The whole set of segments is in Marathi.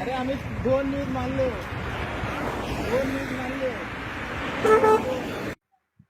अरे आम्ही दोन न्यूज मानले. दोन न्यूज मानले.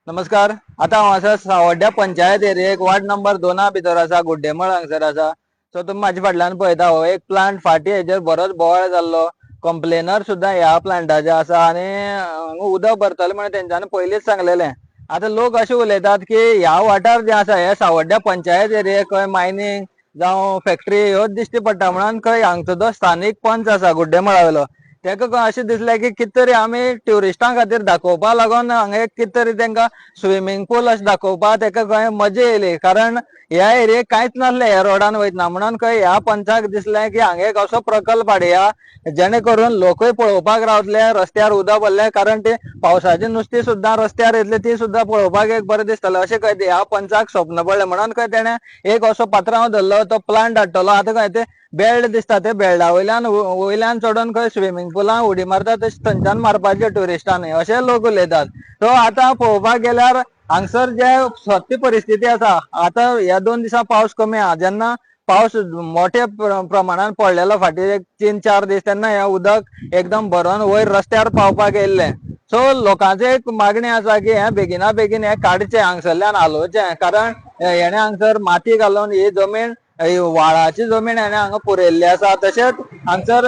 नमस्कार. आता हांव आसा सावड्ड्या पंचायत एरियेक वार्ड नंबर दोना भितर आसा गुड्डेमळ हांगसर आसा सो तुम्ही म्हाज्या फाटल्यान पळयता हो एक प्लांट फाटी हेजेर बरोच बोवाळ जाल्लो कंप्लेनर सुद्दां ह्या प्लांटाचे आसा आनी हांगा उदक भरतले म्हण तेंच्यांनी पयलींच सांगलेलें आतां लोक अशें उलयतात की ह्या वाठार जे आसा हे सावड्ड्या पंचायत एरिये खंय मायनींग जावं फॅक्टरी ह्योच दिश्टी पडटा म्हणून खंय हांगचो जो स्थानीक पंच आसा गुड्डेमळा वयलो तेका खंय अशें दिसलें की कितें तरी आमी ट्युरिस्टां खातीर दाखोवपा लागोन हांगा एक कितें तरी तेंकां स्विमींग पूल अशें दाखोवपा तेका खंय मजा येयली. कारण ह्या एरियेक कांयच नासलें ह्या रोडान वयतना. म्हणून खंय ह्या पंचाक दिसलें की हांगा एक असो प्रकल्प हाडया जेणे करून लोकूय पळोवपाक रावतले रस्त्यार उदक भरलें कारण ते पावसाचें नुस्तें सुद्दां रस्त्यार येतली ती सुद्दां पळोवपाक एक बरें दिसतलें. अशें खंय ते ह्या पंचाक स्वप्न पडलें. म्हणून खंय तेणें एक असो पात्रांव धरलो तो प्लांट हाडटलो. आतां खंय ते बेल्ट दिसता ते बेल्डा वयल्यान वयल्यान चडून खंय स्विमींग पुलां उडी मारता तशें थंयच्यान मारपाचे ट्युरिस्टांनी अशें लोक उलयतात. सो आतां पळोवपाक गेल्यार हांगसर जे सत्य परिस्थिती आसा आतां ह्या दोन दिसा पावस कमी आहा जेन्ना पावस मोठ्या प्र- प्रमाणात पडलेलो फाटी एक तीन चार दीस तेन्ना हें उदक एकदम भरून वयर रस्त्यार पावपाक येयल्लें. सो लोकांचे एक मागणी आसा की हें बेगिना बेगीन हें काडचें हांगसरल्यान हालोवचें कारण हेणें हांगसर माती घालून ही जमीन व्हाळाची जमीन हेणें हांगा पुरयल्ली आसा तशेंच हांगसर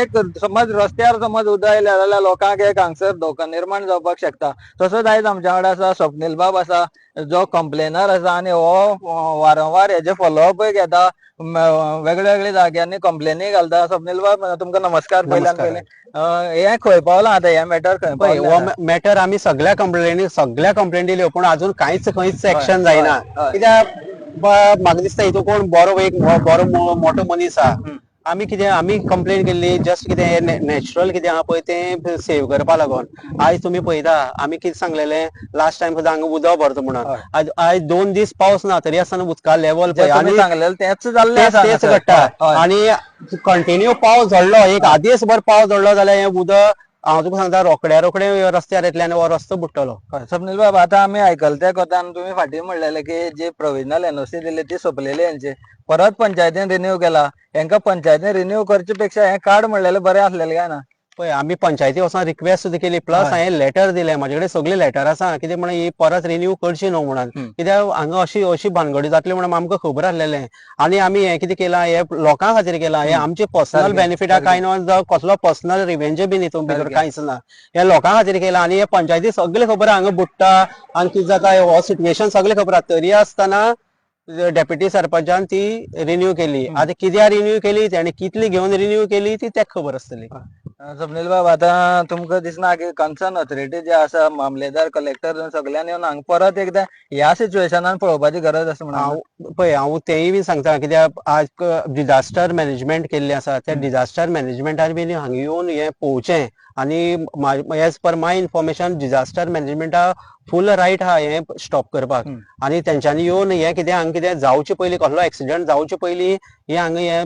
एक समज रस्त्यार समज उदक येयलें जाल्यार लोकांक एक हांगसर धोको निर्माण जावपाक शकता. तसोच आयज आमच्या वांगडा आसा स्वप्नील बाब आसा जो कंप्लेनर आसा आनी हो वारंवार हेजे फॉलोअपय घेता. म, वेगळ्या वेगळ्या जाग्यांनी कंप्लेनी घालता. स्वप्नील बाब तुमकां नमस्कार नमस्कार. पयलें हें खंय पावलां आतां हें मॅटर खंय पळय हो मॅटर आमी सगळ्या कंप्लेनी सगळ्या कंप्लेंट दिल्यो पूण अजून कांयच खंयच एक्शन जायना. कित्याक म्हाका दिसता हितून कोण? बरो एक बरो मोठो मनीस आहा आमी कितें आमी कंप्लेन केल्ली जस्ट कितें नॅचरल कितें आहा पळय तें सेव्ह करपा लागून. आयज तुमी पळयता आमी कितें सांगलेलें लास्ट टायम सुद्दां हांगा उदक भरता म्हणून. आयज आयज दोन दीस पावस ना तरी आसतना उदका लेवल पळय आनी सांगलेलें तेंच जाल्लें तेच. घडटा. आणि कंटिन्यू पावस झडलो. एक आदेसभर पावस झडलो जाल्यार हें उदक हांव तुका सांगता रोखड्या रोखडे रस्त्यार येतल्यान हो रस्तो बुडटलो हय, स्वप्नील बाब आतां आमी ऐकलं त्या कोतान तुमी फाटी म्हणलेले की जी प्रोविजनल एनओसी दिले ती सोंपलेली यांची. परत पंचायतीन रिन्यू केला. हेंका पंचायतीन रिन्यू करचे पेक्षा हे कार्ड म्हणलेले बरें आसलेलें काय ना? पळय आमी पंचायती वचून रिक्वेस्ट सुद्दां केली. प्लस. हांवें लेटर दिलें म्हाजे कडेन सगळी लेटर आसा कितें म्हणून ही परत रिन्यू करची न्हू म्हणून. कित्याक हांगा अशी अशी भानगडी जातली म्हणून आमकां खबर आसलेलें आनी आमी हें कितें केलां? हें लोकां खातीर केलां. हें आमचे पर्सनल बेनिफिटा. काय न्हू जावं कसलो पर्सनल रिवेंज बी हितून भितर. कांयच ना हें लोकां खातीर केलां. आनी हे पंचायती सगळें खबर हांगा बुडटा आनी कितें जाता हो सिच्युएशन सगळें खबर आहा. तरी आसतना डेप्युटी सरपंचान ती रिन्यू केली. आतां कित्याक रिन्यू केली? तेणे कितली घेवन रिन्यू केली? ती तेका खबर आसतली स्वप्नील बाब आता तुमकां दिसना की कन्सर्न ऑथॉरिटी जे आसा मामलेदार कलेक्टर सगळ्यांनी येवन हांगा परत एकदा ह्या सिच्युएशनान पळोवपाची गरज आसा म्हणून हांव पळय हांव तेंय बी सांगता कित्याक आज डिझास्टर मॅनेजमेंट केल्लें आसा त्या डिझास्टर मॅनेजमेंटान बी हांगा येवन हें पळोवचें आनी as per my information disaster मॅनेजमेंटा full right आहा हें स्टॉप करपाक. आनी तेंच्यांनी येवन हें कितें हांगा कितें जावचे पयलीं कसलो एक्सिडंट जावचे पयलीं हें हांगा हें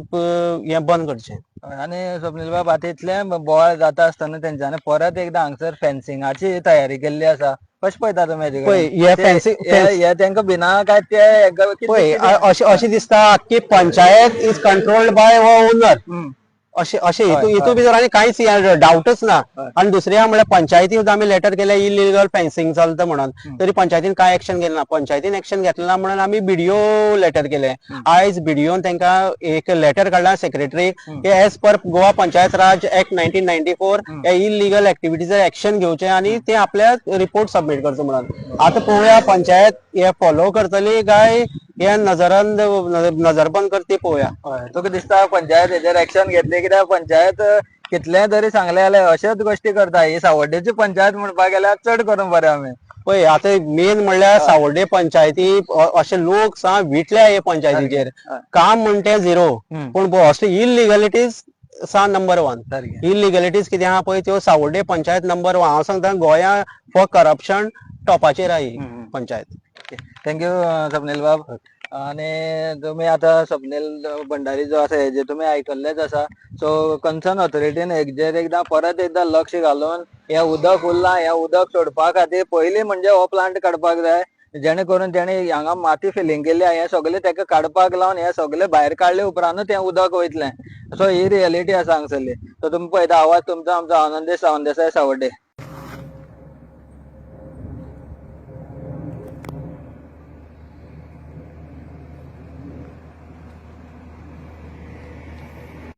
हें बंद करचें आणि स्वप्नील बाब आता इतले बोवाळ जाता आसतना तेंच्यांनी परत एकदा हांगसर फेन्सिंगाची तयारी केल्ली आसा कशें पळयता तुमी पळय? हे fencing- हे- हे तेंका भिना काय ते पळय अशें अशें दिसता की पंचायत इज कंट्रोल्ड बाय हो ओनर. अशें अशें हय, हितू हितू हय. भितर आनी कांयच डावटच ना हय. आनी दुसरें आहा म्हणल्यार पंचायती सुद्दां आमी लेटर केलें इलिगल फेन्सिंग चलता म्हणून. तरी पंचायतीन कांय एक्शन घेतलें ना पंचायतीन एक्शन घेतलें ना म्हणून आमी बिडिओ लेटर केलें. आयज बिडिओन तांकां एक लेटर काडला सेक्रेटरी. की as per Goa panchayat raj act nineteen ninety four. हे इलिगल एक्टिविटीजर एक्शन घेवचें आनी ते आपल्या रिपोर्ट सबमीट करचो म्हणून आतां पळोवया पंचायत हे फॉलो करतली काय हे नजरान नजरबंद करती पळोवया हय तुका दिसता? पंचायत हेजेर एक्शन घेतली कित्याक पंचायत कितले तरी सांगले जाल्यार अश्योच गोश्टी करता. ही सावड्डेची पंचायत म्हणपाक गेल्यार चड करून बरें आमी पळय आतां मेन म्हणल्यार सावड्डे पंचायती अशे लोक सा विटल्या हे पंचायतीचेर. काम म्हणटे झिरो. पूण असले इलिगलिटीज सा नंबर वन इलिगलिटीज कितें आहा पळय त्यो सावड्डे पंचायत नंबर वन हांव सांगता गोंया फॉर करप्शन टॉपाचेर आहा ही पंचायत थँक्यू स्वप्नील बाब आणि तुम्ही आता स्वप्नील भंडारी जो आसा हेजे तुम्ही आयकल्लेच आसा सो कन्सर्न ऑथॉरिटीन हेजेर एकदा परत एकदा लक्ष घालून हे उदक उरलां हे उदक सोडपा खातीर पयलीं म्हणजे हो प्लांट काडपाक जाय जेणे करून तेणे हांगा माती फिलिंग केली हे सगळे तेका काडपाक लावन हे सगळे भायर काडले उपरांतूच तें उदक वयतलें. सो ही रियलिटी आसा हांगसरली सो तुमी पळयता आवाज तुमचो आमचो आनंदेश सावंत देसाय सावड्डे.